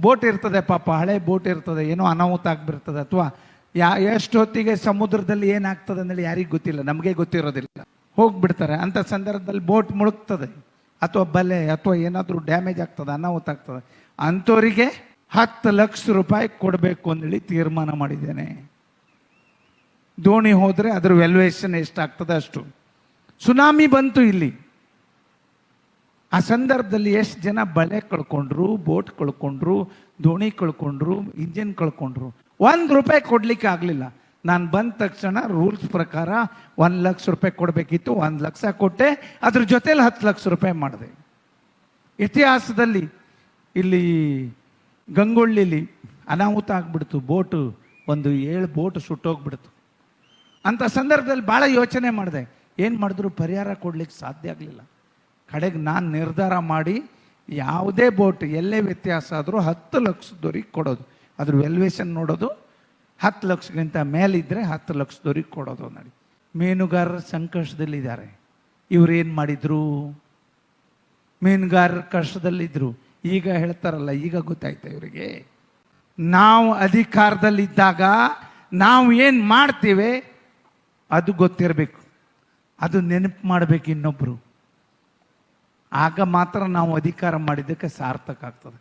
Boat ಇರ್ತದೆ ಪಾಪ, ಹಳೆ ಬೋಟ್ ಇರ್ತದೆ, ಏನೋ ಅನಾಹುತ ಆಗ್ಬಿರ್ತದೆ ಅಥವಾ ಯಾ ಎಷ್ಟು ಹೊತ್ತಿಗೆ ಸಮುದ್ರದಲ್ಲಿ ಏನಾಗ್ತದೆ ಅಂದೇಳಿ ಯಾರಿಗೂ ಗೊತ್ತಿಲ್ಲ, ನಮಗೆ ಗೊತ್ತಿರೋದಿಲ್ಲ. ಹೋಗ್ಬಿಡ್ತಾರೆ ಅಂಥ ಸಂದರ್ಭದಲ್ಲಿ ಬೋಟ್ ಮುಳುಗ್ತದೆ. ಅಥವಾ ಬಲೆ, ಅಥವಾ ಏನಾದರೂ ಡ್ಯಾಮೇಜ್ ಆಗ್ತದೆ, ಅನಾಹುತ ಆಗ್ತದೆ. ಅಂಥವರಿಗೆ ಹತ್ತು ಲಕ್ಷ ರೂಪಾಯಿ ಕೊಡಬೇಕು ಅಂದೇಳಿ ತೀರ್ಮಾನ ಮಾಡಿದ್ದೇನೆ. ದೋಣಿ ಹೋದರೆ ಅದರ ವ್ಯಾಲ್ಯೂಯೇಷನ್ ಎಷ್ಟಾಗ್ತದೆ ಅಷ್ಟು. ಸುನಾಮಿ ಬಂತು ಇಲ್ಲಿ. ಆ ಸಂದರ್ಭದಲ್ಲಿ ಎಷ್ಟು ಜನ ಬಳೆ ಕಳ್ಕೊಂಡ್ರು, ಬೋಟ್ ಕಳ್ಕೊಂಡ್ರು, ದೋಣಿ ಕಳ್ಕೊಂಡ್ರು, ಇಂಜಿನ್ ಕಳ್ಕೊಂಡ್ರು? ಒಂದು ರೂಪಾಯಿ ಕೊಡ್ಲಿಕ್ಕೆ ಆಗಲಿಲ್ಲ. ನಾನು ಬಂದ ತಕ್ಷಣ ರೂಲ್ಸ್ ಪ್ರಕಾರ ಒಂದು ಲಕ್ಷ ರೂಪಾಯಿ ಕೊಡಬೇಕಿತ್ತು, ಒಂದು ಲಕ್ಷ ಕೊಟ್ಟೆ. ಅದ್ರ ಜೊತೇಲಿ ಹತ್ತು ಲಕ್ಷ ರೂಪಾಯಿ ಮಾಡಿದೆ. ಇತಿಹಾಸದಲ್ಲಿ ಇಲ್ಲಿ ಗಂಗೊಳ್ಳಿಲಿ ಅನಾಹುತ ಆಗ್ಬಿಡ್ತು. ಬೋಟು, ಒಂದು ಏಳು ಬೋಟ್ ಸುಟ್ಟೋಗ್ಬಿಡ್ತು. ಅಂಥ ಸಂದರ್ಭದಲ್ಲಿ ಭಾಳ ಯೋಚನೆ ಮಾಡಿದೆ. ಏನು ಮಾಡಿದ್ರು ಪರಿಹಾರ ಕೊಡ್ಲಿಕ್ಕೆ ಸಾಧ್ಯ ಆಗಲಿಲ್ಲ. ಕಡೆಗೆ ನಾನು ನಿರ್ಧಾರ ಮಾಡಿ ಯಾವುದೇ ಬೋಟ್ ಎಲ್ಲೇ ವ್ಯತ್ಯಾಸ ಆದರೂ ಹತ್ತು ಲಕ್ಷದವರೆಗೆ ಕೊಡೋದು. ಅದ್ರ ವ್ಯಾಲ್ಯೂಯೇಷನ್ ನೋಡೋದು, ಹತ್ತು ಲಕ್ಷಕ್ಕಿಂತ ಮೇಲಿದ್ದರೆ ಹತ್ತು ಲಕ್ಷದವರೆಗೆ ಕೊಡೋದು ನೋಡಿ ಮೀನುಗಾರರ ಸಂಕಷ್ಟದಲ್ಲಿದ್ದಾರೆ. ಇವ್ರು ಏನು ಮಾಡಿದ್ರು? ಮೀನುಗಾರರ ಕಷ್ಟದಲ್ಲಿದ್ದರು ಈಗ ಹೇಳ್ತಾರಲ್ಲ, ಈಗ ಗೊತ್ತಾಯ್ತು ಇವರಿಗೆ? ನಾವು ಅಧಿಕಾರದಲ್ಲಿದ್ದಾಗ ನಾವು ಏನು ಮಾಡ್ತೇವೆ? ಅದು ಗೊತ್ತಿರಬೇಕು. ಅದು ನೆನಪು ಮಾಡಬೇಕು ಇನ್ನೊಬ್ಬರು ಆಗ ಮಾತ್ರ ನಾವು ಅಧಿಕಾರ ಮಾಡಿದ್ದಕ್ಕೆ ಸಾರ್ಥಕ ಆಗ್ತದೆ.